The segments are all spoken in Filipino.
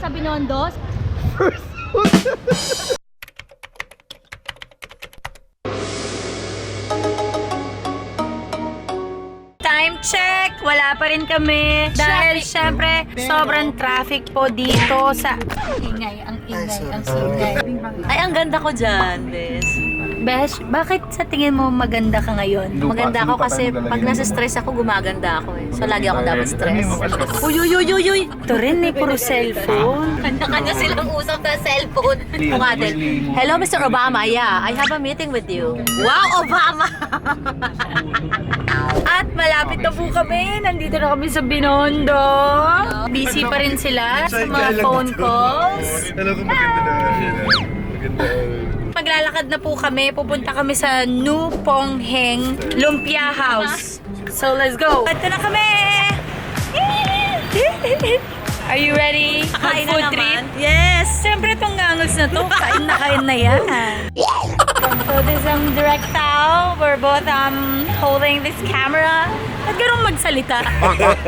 sa Binondo. Time check! Wala pa rin kami. Dahil syempre, sobrang traffic po dito sa... Ingay, ang ingay, ang ingay. Ay, ang ganda ko dyan, Bes. Besh, bakit sa tingin mo maganda ka ngayon? Maganda ako kasi pag nasa stress ako, gumaganda ako eh. So, lagi ako dapat stress. Uy, uy, uy, uy, uy! Ito rin eh, puro cellphone. Kanya-kanya silang usap na cellphone. Kung natin, hello, Mr. Obama. Yeah, I have a meeting with you. Wow, Obama! At malapit na po kami. Nandito na kami sa Binondo. Busy pa rin sila sa mga phone calls. Ko maganda na. Maganda. Maglalakad na po kami. Pupunta kami sa New Pongheng Lumpia House. So let's go. Ito na kami! Are you ready? Kain na naman. trip? Yes! Siyempre itong ngangos na to, kain na kain na yan. so this is um, Direct Tao. We're both um, holding this camera. At ganun magsalita.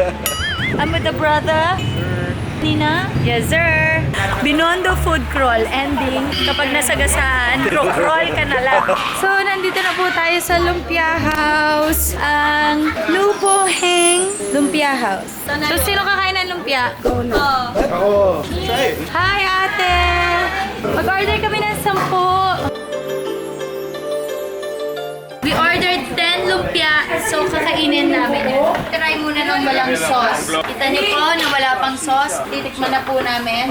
I'm with the brother. Nina? Yes, sir. Binondo Food Crawl. Ending. Kapag nasagasaan, crawl ka na lang. So, nandito na po tayo sa Lumpia House. Ang Lupo Heng Lumpia House. So, sino kakain ng lumpia? Ako. Siya eh. Hi, ate! Mag-order kami ng sampu. We ordered 10 lumpia, so kakainin namin yun. Try muna ng walang sauce. Kita niyo po na wala pang sauce. Titikman na po namin.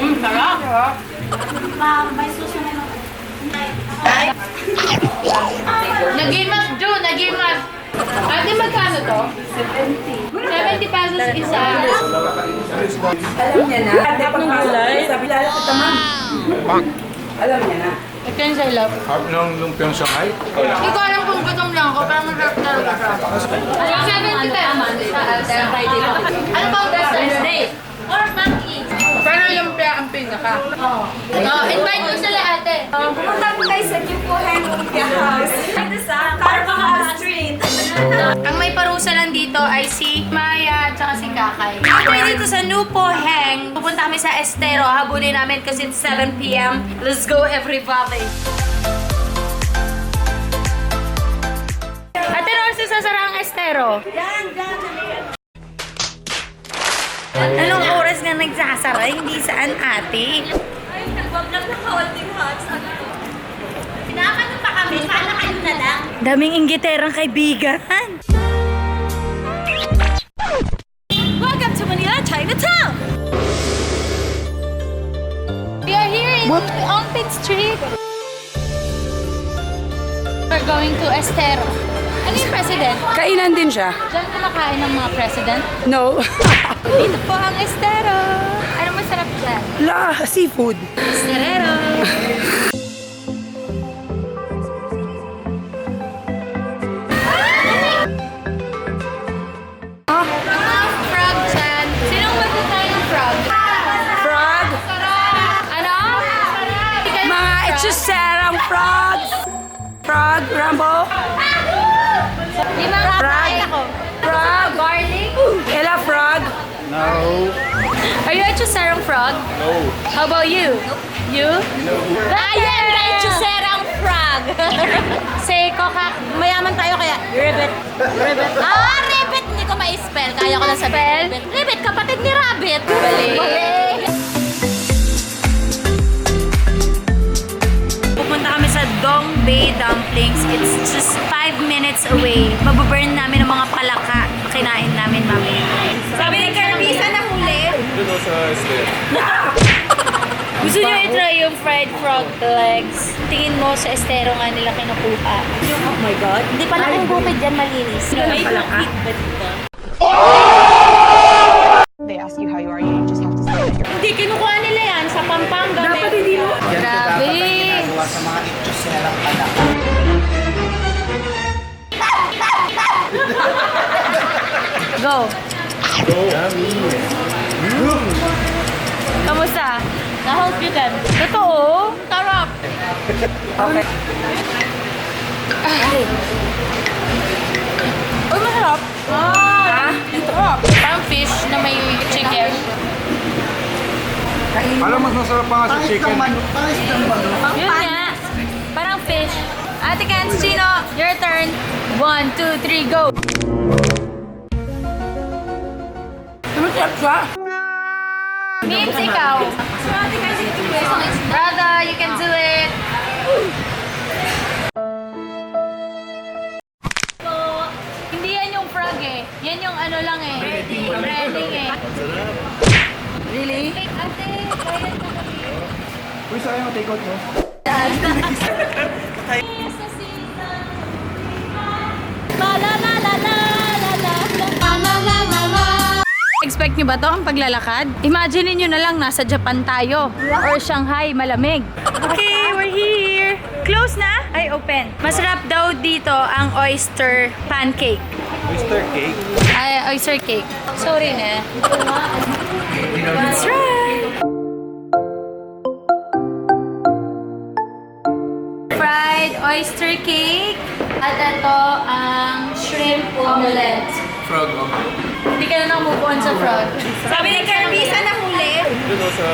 Mmm, sarap! may susunod up, June! Nag-game up! Ate, magkano to? 70. 70 pesos isa. Alam niya na. Harap ng gulay. Sabi lalo kita ma'am. Alam niya na. Ito yung sa'yo, love. Harap ng lumpiang Shanghai? Hindi ko alam kung gutom lang ako, pero masarap talaga siya. 70 pesos isa, ate. Ano ba ang best Wednesday? Or monkey? Pero yung pia ang pinaka. Oo. Oh, invite mo sila, ate. Pumunta po kayo sa dito ay si Maya at saka si Kakay. Kami dito sa Nupo Heng. Pupunta kami sa Estero. Habulin namin kasi it's 7pm. Let's go everybody! Ate Rose, sasara ang Estero. Anong oras nga nagsasara? Hindi saan ate? Pinakano pa kami, sana kayo na lang. Daming inggiterang kaibigan. Here in Ongpin Street. We're going to Estero. Ano yung president? Kainan din siya. Diyan kumakain ng mga president. No. Dito po ang Estero. Ano masarap dyan? La, seafood. Esterero. No. Are you a Chusarong frog? No. How about you? You? I am the Chuserang frog. Say, Coca, mayaman tayo kaya ribbit. Ribbit. Ah, Ribbit! Hindi ko ma-spell. Kaya ko lang sabihin. Ribbit. Ribbit, kapatid ni Rabbit. Bali. Pupunta kami sa Dong Bay Dumplings. It's just 5 minutes away. Mababurn namin ang mga palaka. Kinain namin mamaya. Doon sa Esther. Gusto niyo i-try yung fried frog legs? Tingin mo sa estero nga nila kinukuha. Oh my God. Hindi pala kung bukid dyan malinis. Bukid ba dito? They ask you how you are, you just have to say that you're Hindi, kinukuha nila yan sa Pampanga. Dapat hindi mo. Grabe. sa mga itsuserang pala. Go. Kamusta? Na-hold you กัน. Totoo? Sarap. Okay. Uy, masarap. Ah, Ha? Ito. Parang fish na may chicken. Alam mas masarap pa nga sa chicken. Yun nga. Parang fish. Ate Kens, Chino, your turn. One, two, three, go. Masarap siya. Means ikaw. Brother, you can do it. So, hindi yan yung frog eh. Yan yung ano lang eh. Breading eh. Really? Ate, kaya ko Uy, sayang take out mo. La la la la la Expect nyo ba to ang paglalakad? Imagine niyo na lang nasa Japan tayo or Shanghai, malamig. Okay, we're here. Close na? Ay, open. Masarap daw dito ang oyster pancake. Mr. Cake. Ay, oyster cake. Sorry na. That's right. Fried oyster cake. At ito ang shrimp omelette. Frog omelette. Hindi ka na nang-move on sa frog. Sabi ni Kirby, sana huli. Dito sa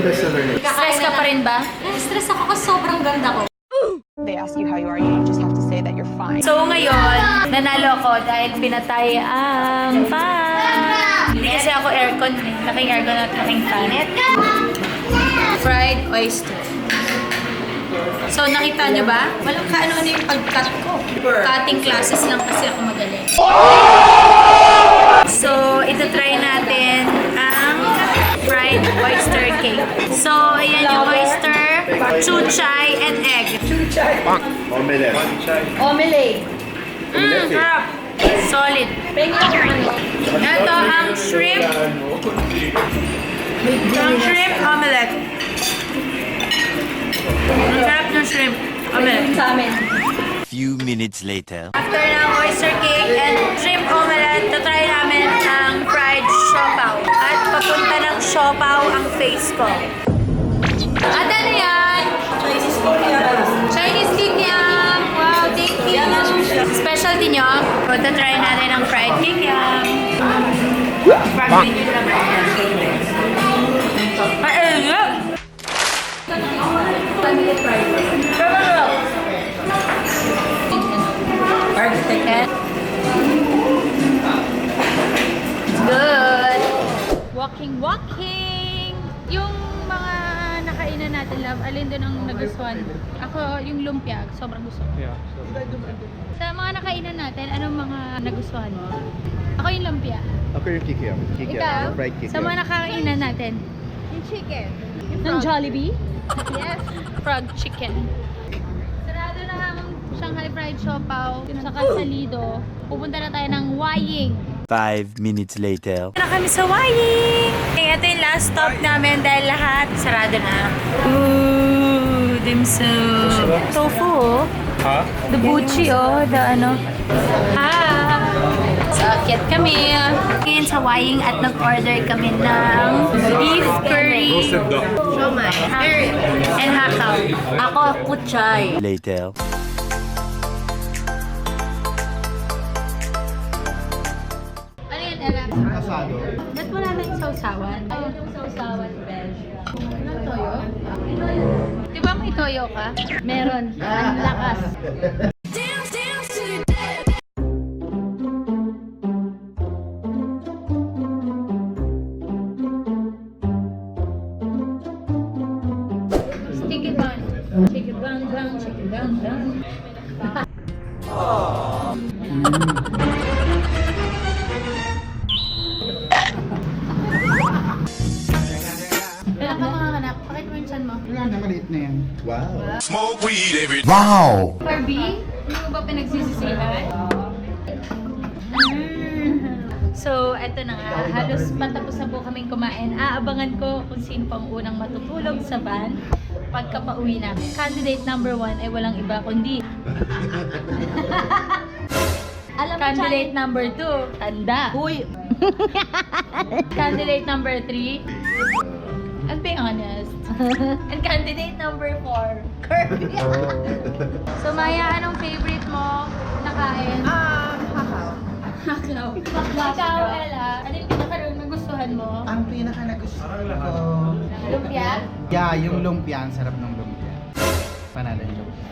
bestseller niya. Stress ka pa rin ba? Stress ako kasi sobrang ganda ko. They ask you how you are, you just have to say that you're fine. So ngayon, nanalo ko dahil pinatay ang fan. Hindi kasi ako aircon eh. Laking aircon at laking fan. Fried oyster. So nakita nyo ba? Walang kaano-ano yung pag-cut ko. Cutting classes lang kasi ako magaling. So, ito try natin ang fried oyster cake. So, ayan yung oyster, chuchay, and egg. Omelette. Omelette. Mmm, sarap. Solid. Ito ang shrimp. Ang shrimp omelette. Sarap ng shrimp omelette. Sa amin. Few minutes later. After ng oyster cake and shrimp omelette, try namin ang fried siopaw. At papunta ng siopaw ang face ko. At ano yan? Chinese kikiam. Wow, thank you. Specialty nyo? Punta try natin ang fried kikiam. Ay, sobrang gusto ko. Yeah. Sa mga nakainan natin, anong mga nagustuhan mo? Ako yung lumpia. Ako yung kikiam. Ikaw? Fried kikiam. Sa mga nakainan natin? Yung chicken. Ng Jollibee? yes. Frog chicken. Sarado na ang Shanghai Fried Siopaw. Saka sa Lido. Pupunta na tayo ng Waying. Five minutes later. na kami sa Waying. Okay, ito yung last stop namin dahil lahat sarado na. Ooh, dim sum. Tofu, oh. Ha? The buchi, oh. The ano. Ha! So, akit kami. Ngayon sa Waying at nag-order kami ng beef curry duck. and hakaw. Ako, kuchay. Later. Ano? Asado. Ba't wala na yung sausawan? Ayun yung sausawan, Bel. Anong toyo? Di ba may toyo ka? Meron. Ang lakas. Maliit na yan. Wow. Wow! Barbie, hindi mo ba pinagsisisihan? Mm. So, eto na nga. Halos patapos na po kaming kumain. Aabangan ko kung sino pang unang matutulog sa van pagka pauwi na. Candidate number one ay walang iba kundi Alam mo, Candidate number two, tanda. Uy, Candidate number three, I'll be honest. And candidate number four, Kirby. so Maya, anong favorite mo na kain? Um, hakaw. Hakaw. Ikaw, Ella, ano yung pinakaroon na gustuhan mo? Ang pinaka nagustuhan ko. Lumpia? Yeah, yung lumpia. Ang sarap ng lumpia. Panalo yung lumpia.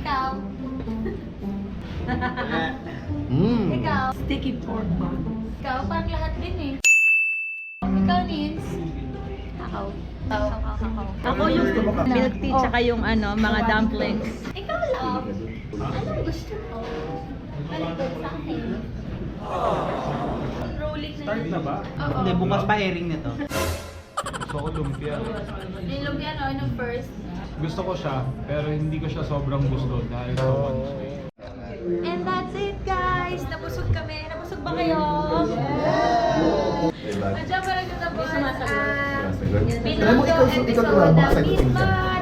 Ikaw? Mm. Ikaw? Sticky pork ba? Ikaw, parang lahat din eh. Ikaw, Nins? Ako. Ako, ako. Yung milk tea tsaka yung ano, mga dumplings. Ikaw, love. Anong gusto mo? Malikot sa akin. Rolling na Start na ba? Oo. Hindi, bukas pa airing nito. Gusto ko lumpia. Yung lumpia, no? Yung first. Gusto ko siya, pero hindi ko siya sobrang gusto dahil sa one sweet. And that's it, guys! Nabusog kami. Nabusog ba kayo? Nandiyan pa rin yung Alam mo, ikaw- ikaw tumama, ng sagutin ka. Meatball.